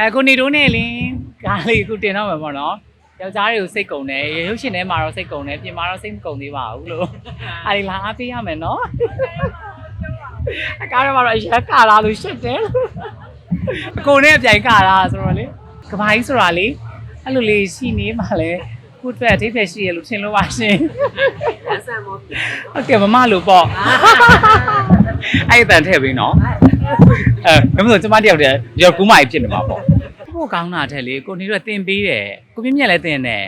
အဲကိုနေတို့နဲ့လင်းကားလေးအခုတင်တော့မှာပေါ့နော်ယောက်ျားတွေကိုစိတ်ကုန်တယ်ရုပ်ရှင်ထဲမှာတော့စိတ်ကုန်တယ်ပြင်မှာတော့စိတ်မကုန်သေးပါဘူးလို့အဲဒီလာအားပေးရမယ်နော်အကားတော့ကတော့အရက်ကာလာလို့ရှစ်တယ်အကုန်နဲ့အပြိုင်ကာလာဆိုတော့လေကဘာကြီးဆိုတာလေအဲ့လိုလေးရှိနေမှလဲခုအတွက်အထိပ္ပယ်ရှိရလို့ထင်လို့ပါရှင်လက်ဆံမောပြီဟုတ်ကဲ့မမလို့ပေါ့အဲ့အတန်ထည့်ပေးနော် အဲဒါမှမဟုတ်ကျမတယောက်တည်းရောကူးမကြီးဖြစ်နေမှာပေါ့ဘို့ကောင်းတာတဲ့လေကိုနေတော့တင်ပေးတယ်ကိုပြင်းမြက်လည်းတင်တယ်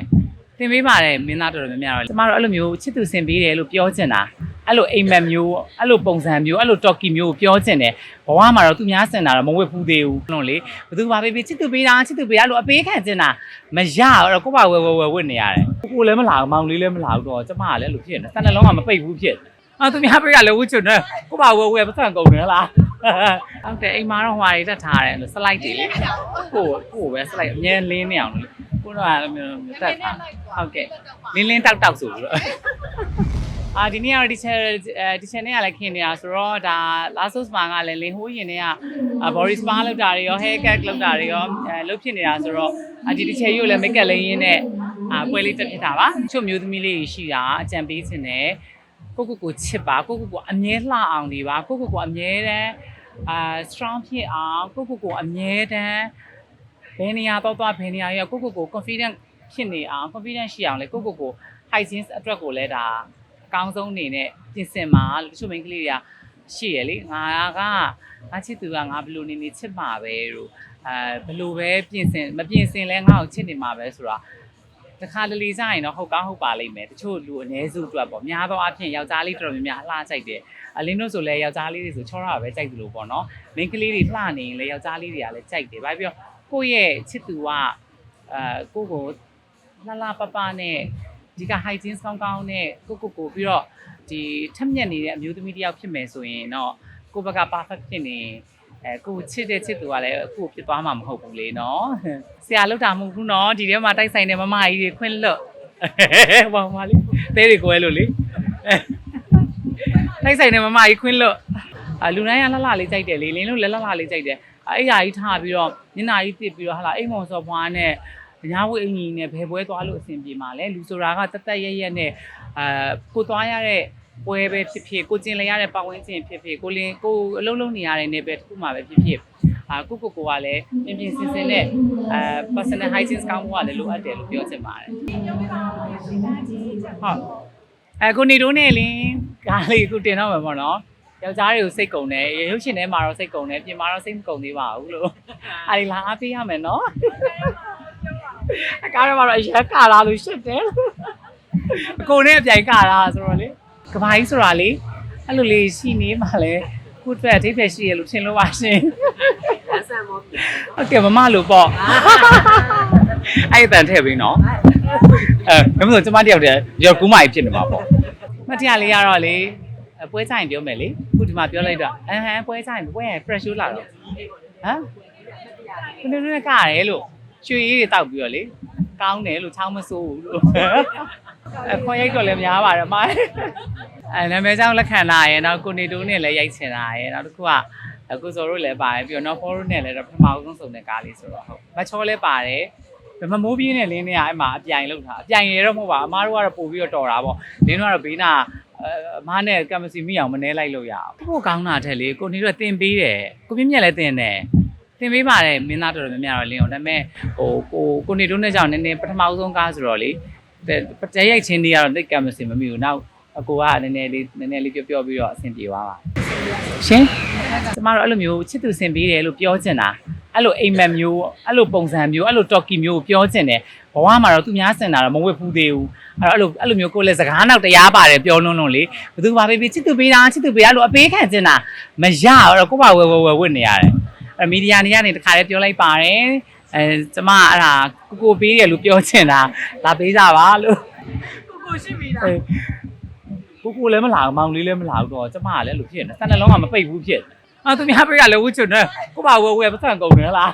တင်ပေးပါတယ်မင်းသားတော်တော်များများတော့ကျမတို့အဲ့လိုမျိုးချစ်သူစင်ပေးတယ်လို့ပြောချင်တာအဲ့လိုအိမ်မက်မျိုးအဲ့လိုပုံစံမျိုးအဲ့လိုတော်ကီမျိုးကိုပြောချင်တယ်ဘဝမှာတော့သူများစင်တာတော့မဝတ်ဘူးသေးဘူးလို့လေဘသူဘာပေးပေးချစ်သူပေးတာချစ်သူပေးတာအဲ့လိုအပေးခံချင်တာမရတော့ကိုယ့်ဘာဝယ်ဝယ်ဝယ်ဝတ်နေရတယ်ကိုလည်းမလာဘူးမောင်လေးလည်းမလာဘူးတော့ကျမကလည်းအဲ့လိုဖြစ်နေတယ်စံနှလုံးကမပိတ်ဘူးဖြစ်တယ် အာသူများပေးရလေဝှချွတ်နေကိုပါဝဲဝဲပတ်စံကုန်နေလားဟုတ်တယ်အိမ်မှာတော့ဟွာတွေတက်ထားတယ်စလိုက်တွေလေကိုကိုပဲစလိုက်အမြဲလင်းနေအောင်လို့ကိုတော့အဲ့လိုမျိုးတက်ထားဟုတ်ကဲ့လင်းလင်းတောက်တောက်ဆိုပြီးတော့အာဒီနေ့ကတော့ဒီ channel ဒီ channel ကလည်းခင်နေတာဆိုတော့ဒါ Lasos Spa ကလည်းလင်းဟိုးရင်တွေက body spa လုပ်တာတွေရော hair cut လုပ်တာတွေရောအဲလုပ်ဖြစ်နေတာဆိုတော့အဒီဒီ channel ကိုလည်း make up လေးရင်းနဲ့အာပွဲလေးတက်ဖြစ်တာပါချို့မျိုးသမီးလေးတွေရှိတာအကြံပေးခြင်းနဲ့ ကိုကိုကိုချစ်ပါကိုကိုကိုအမြဲလှအောင်နေပါကိုကိုကိုအမြဲတမ်းအာ strong ဖြစ်အောင်ကိုကိုကိုအမြဲတမ်းဘယ်နေရာတော့တော့ဘယ်နေရာရောက်ကိုကိုကို confident ဖြစ်နေအောင် confident ရှိအောင်လေကိုကိုကို hygiene အတွက်ကိုလည်းဒါအကောင်းဆုံးအနေနဲ့ပြင်ဆင်ပါလို့တချို့မိန်းကလေးတွေကရှိရလေငါကငါချစ်သူကငါဘယ်လိုနေနေချစ်မှာပဲလို့အဲဘယ်လိုပဲပြင်ဆင်မပြင်ဆင်လဲငါ့ကိုချစ်နေမှာပဲဆိုတာ တခါတလေစားရင်တော့ဟုတ်ကောင်းဟုတ်ပါလိမ့်မယ်တချို့လူအ ਨੇ စုအတွက်ပေါ့များသောအားဖြင့်ယောက်ျားလေးတော်တော်များများအလှကြိုက်တယ်အလင်းတို့ဆိုလဲယောက်ျားလေးတွေဆိုချောရပဲကြိုက်တယ်လို့ပေါ့နော်မိန်းကလေးတွေလှနေရင်လဲယောက်ျားလေးတွေကလည်းကြိုက်တယ်ဘာဖြစ်လို့ကိုယ့်ရဲ့ချစ်သူကအာကိုယ့်ကိုလှလှပပနဲ့ဒီက hygiene ကောင်းကောင်းနဲ့ကိုကိုကိုပြီးတော့ဒီထက်မြက်နေတဲ့အမျိုးသမီးတစ်ယောက်ဖြစ်မယ်ဆိုရင်တော့ကိုယ့်ဘက်က perfect ဖြစ်နေ အဲကိုချစ်တဲ့ချစ်သူကလည်းကိုဖြစ်သွားမှာမဟုတ်ဘူးလေနော်ဆရာလောက်တာမဟုတ်ဘူးနော်ဒီထဲမှာတိုက်ဆိုင်တဲ့မမကြီးတွေခွင့်လွတ်ဘာမှလေတဲတွေကိုဲလို့လေတိုက်ဆိုင်တဲ့မမကြီးခွင့်လွတ်အလူတိုင်းကလှလှလေးကြိုက်တယ်လေလင်းလို့လည်းလှလှလေးကြိုက်တယ်အဲ့ဓာကြီးထားပြီးတော့ညနာကြီးတစ်ပြီးတော့ဟာလာအိမ်မော်စော်ဘွားနဲ့ညာဝိအင်ကြီးနဲ့ဘယ်ပွဲသွားလို့အဆင်ပြေမှာလဲလူဆိုတာကတက်တက်ရက်ရက်နဲ့အာကိုသွားရတဲ့ ပွဲပဲဖြစ်ဖြစ်ကိုကျင်လေရတဲ့ပတ်ဝန်းကျင်ဖြစ်ဖြစ်ကိုလင်းကိုအလုံးလုံးနေရတဲ့နေပဲတစ်ခုမှပဲဖြစ်ဖြစ်အာကိုကိုကိုကလည်းပြင်ပြင်ဆင်ဆင်နဲ့အာ personal hygiene ကောင်းမှုကလည်းလိုအပ်တယ်လို့ပြောချင်ပါတယ်ဟုတ်အဲကိုနေတို့နဲ့လင်းကားလေးအခုတင်တော့မှာပေါ့နော်ယောက်ျားတွေကိုစိတ်ကုန်တယ်ရုပ်ရှင်ထဲမှာတော့စိတ်ကုန်တယ်ပြင်မှာတော့စိတ်မကုန်သေးပါဘူးလို့အဲဒီလာအားပေးရမယ်နော်အကားတော့ကတော့အရက်ကာလာလို့ရှစ်တယ်အကုန်နဲ့အပြိုင်ကာလာဆိုတော့လေ ကဘာကြီးဆိုတာလေအဲ့လိုလေးရှိနေမှလဲခုအတွက်အထိပ္ပယ်ရှိရလို့ထင်လို့ပါရှင်လက်ဆံမောပြီဟုတ်ကဲ့မမလို့ပေါ့အဲ့အတန်ထည့်ပေးနော်အဲဒါမှမဟုတ်ကျမတယောက်တည်းရောကူးမကြီးဖြစ်နေမှာပေါ့မတရားလေးရတော့လေအပွဲဆိုင်ပြောမယ်လေခုဒီမှာပြောလိုက်တော့အဟမ်းပွဲဆိုင်ပွဲ fresh show လာတော့ဟမ်ခုနေနေကရဲလို့ရွှေရည်တွေတောက်ပြီးတော့လေ ကောင်းတယ်လို့ချောင်းမစိုးဘူးလို့အခွန်ရိုက်တော့လည်းများပါတယ်မအဲနာမည်ကြောင့်လက်ခံလာရယ်နောက်ကိုနေတိုးနဲ့လည်းရိုက်ချင်တာရယ်နောက်တစ်ခုကအခုစောတို့လည်းပါတယ်ပြီးတော့နောက်ဖော်တို့နဲ့လည်းတော့ပထမဆုံးစုံတဲ့ကားလေးဆိုတော့ဟုတ်မချောလည်းပါတယ်ဗမမိုးပြင်းနဲ့လင်းနဲ့အဲ့မှာအပြိုင်လောက်တာအပြိုင်ရတော့မဟုတ်ပါအမားတို့ကတော့ပို့ပြီးတော့တော်တာပေါ့လင်းတို့ကတော့ဘေးနာအမားနဲ့ကမ္မစီမိအောင်မနှဲလိုက်လို့ရအောင်ပို့ကောင်းတာတဲ့လေကိုနေတော့တင်ပေးတယ်ကိုပြင်းမြက်လည်းတင်တယ် တင်ပေးပါတယ်မင်းသားတော်တော်များများတော့လင်းအောင်ဒါပေမဲ့ဟိုကိုကိုနေတို့နဲ့ကြောင့်နည်းနည်းပထမဆုံးကားဆိုတော့လေတရိုက်ချင်းတွေကတော့တိတ်ကမ္မစီမမိဘူးနောက်အကိုကနည်းနည်းလေးနည်းနည်းလေးပြောပြောပြီးတော့အဆင်ပြေသွားပါရှင်ကျမတို့အဲ့လိုမျိုးချစ်သူစင်ပေးတယ်လို့ပြောချင်တာအဲ့လိုအိမ်မက်မျိုးအဲ့လိုပုံစံမျိုးအဲ့လိုတော်ကီမျိုးကိုပြောချင်တယ်ဘဝမှာတော့သူများစင်တာတော့မဝတ်ဘူးသေးဘူးအဲ့တော့အဲ့လိုအဲ့လိုမျိုးကိုယ်လည်းစကားနောက်တရားပါတယ်ပြောလွန်းလွန်းလေဘယ်သူဘာပေးပေးချစ်သူပေးတာချစ်သူပေးတာလို့အပေးခံချင်တာမရတော့ကိုယ့်ဘာဝယ်ဝယ်ဝယ်ဝတ်နေရတယ်အဲ့ မီဒီယာနေကနေတခါလေးပြောလိုက်ပါတယ်အဲကျမအဲ့ဒါကိုကိုပေးတယ်လို့ပြောချင်တာလာပေးကြပါလို့ကိုကိုရှိပြီလားကိုကိုလည်းမလာဘူးမောင်လေးလည်းမလာဘူးတော့ကျမကလည်းအဲ့လိုဖြစ်နေစံနှလုံးကမပိတ်ဘူးဖြစ်နေအာသူများပေးရလဲဝှချွတ်နေကိုပါဝယ်ဝယ်ပတ်စံကုန်နေလား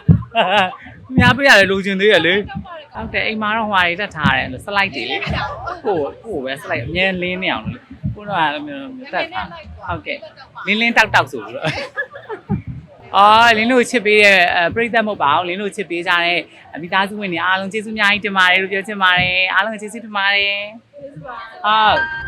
သူများပေးရလဲလိုချင်သေးရလေဟုတ်တယ်အိမ်မှာတော့ဟွာတွေတက်ထားတယ်စလိုက်တွေလေကိုကိုပဲစလိုက်အမြဲလင်းနေအောင်လို့ကိုတော့အဲ့လိုမျိုးတက်ထားဟုတ်ကဲ့လင်းလင်းတောက်တောက်ဆိုပြီးတော့ အော်လင်းတို့ချစ်ပေးတဲ့အဲပရိသတ်မဟုတ်ပါဘူးလင်းတို့ချစ်ပေးကြတဲ့မိသားစုဝင်တွေအားလုံးကျေးဇူးအများကြီးတင်ပါတယ်လို့ပြောချင်ပါတယ်အားလုံးကျေးဇူးတင်ပါတယ်ဟုတ်